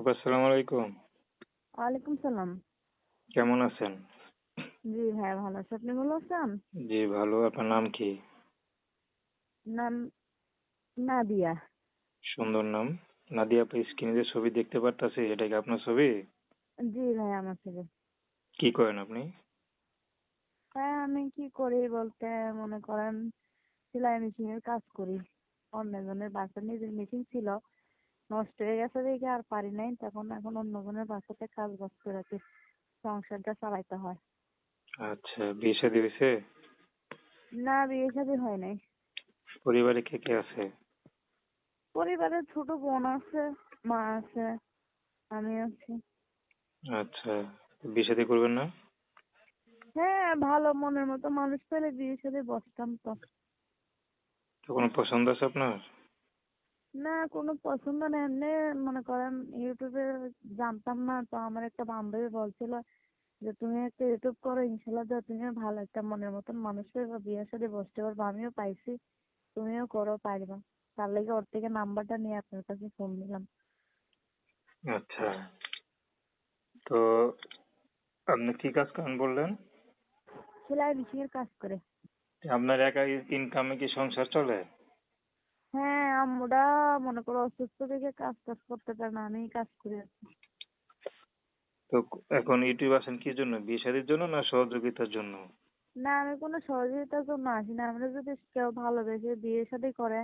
আপু আসসালামু আলাইকুম। ওয়ালাইকুম সালাম। কেমন আছেন? জি ভালো আছি। আপনি ভালো আছেন? জি ভালো। আপনার নাম কি? নাম নাদিয়া। সুন্দর নাম। নাদিয়া আপু স্ক্রিনে যে ছবি দেখতে পারতাছি এটা কি আপনার ছবি? জি ভাই আমার ছেলে কি করেন আপনি? হ্যাঁ আমি কি করি বলতে মনে করেন সেলাই মেশিনের কাজ করি। অন্যজনের বাসা নিজের মেশিন ছিল। নষ্ট হয়ে গেছে দেখে আর পারি নাই। তখন এখন অন্যজনের বাসাতে কাজ বাজ করে রাখি সংসারটা চালাইতে হয়। আচ্ছা বিয়ে শাদী হয়েছে? না বিয়ে শাদী হয় নাই। পরিবারে কে কে আছে? পরিবারে ছোট বোন আছে মা আছে আমি আছি। আচ্ছা বিয়ে শাদী করবেন না? হ্যাঁ ভালো মনের মতো মানুষ পেলে বিয়ে শাদী বসতাম তো। তো কোনো পছন্দ আছে আপনার? না কোনো পছন্দ না। এমনি মনে করেন ইউটিউবে জানতাম না তো আমার একটা বান্ধবী বলছিল যে তুমি একটা ইউটিউব করো ইনশাল্লাহ তো তুমি ভালো একটা মনের মতন মানুষ পাইবা বিয়ের সাথে বসতে পারব। আমিও পাইছি তুমিও করো পারবা তার লেগে ওর থেকে নাম্বারটা নিয়ে আপনার কাছে ফোন দিলাম। আচ্ছা। তো আপনি কি কাজ করেন বললেন? সেলাই মেশিনের কাজ করে। আপনার একা ইনকামে কি সংসার চলে? আমরা মনে করো অসুস্থ থেকে কাজ টাজ করতে পারে না আমিই কাজ করে আছি। তো এখন ইউটিউব আসেন কি জন্য? বিয়ে শাদীর জন্য না সহযোগিতার জন্য? না আমি কোনো সহযোগিতার জন্য আসি না। আমরা যদি কেউ ভালোবেসে বিয়ে শাদী করে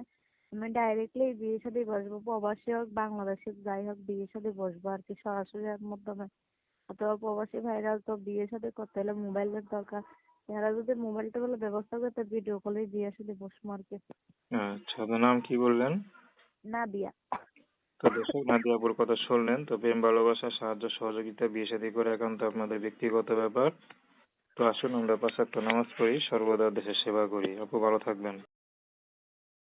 আমি ডাইরেক্টলি বিয়ে শাদী বসবো। প্রবাসী হোক বাংলাদেশে যাই হোক বিয়ে শাদী বসবো আর কি। সরাসরি এর মাধ্যমে অথবা প্রবাসী ভাইরা তো বিয়ে শাদী করতে হলে মোবাইলের দরকার। এরা যদি মোবাইল টোবাইল ব্যবস্থা করতে ভিডিও কলে দিয়ে আসলে বসবো আর কি। আচ্ছা আপনার নাম কি বললেন? না দিয়া তো দর্শক নাদিয়াপুর কথা শুনলেন তো প্রেম ভালোবাসা সাহায্য সহযোগিতা বিয়ে শাদী করে এখন তো আপনাদের ব্যক্তিগত ব্যাপার। তো আসুন আমরা পাঁচ নামাজ পড়ি সর্বদা দেশের সেবা করি। আপু ভালো থাকবেন।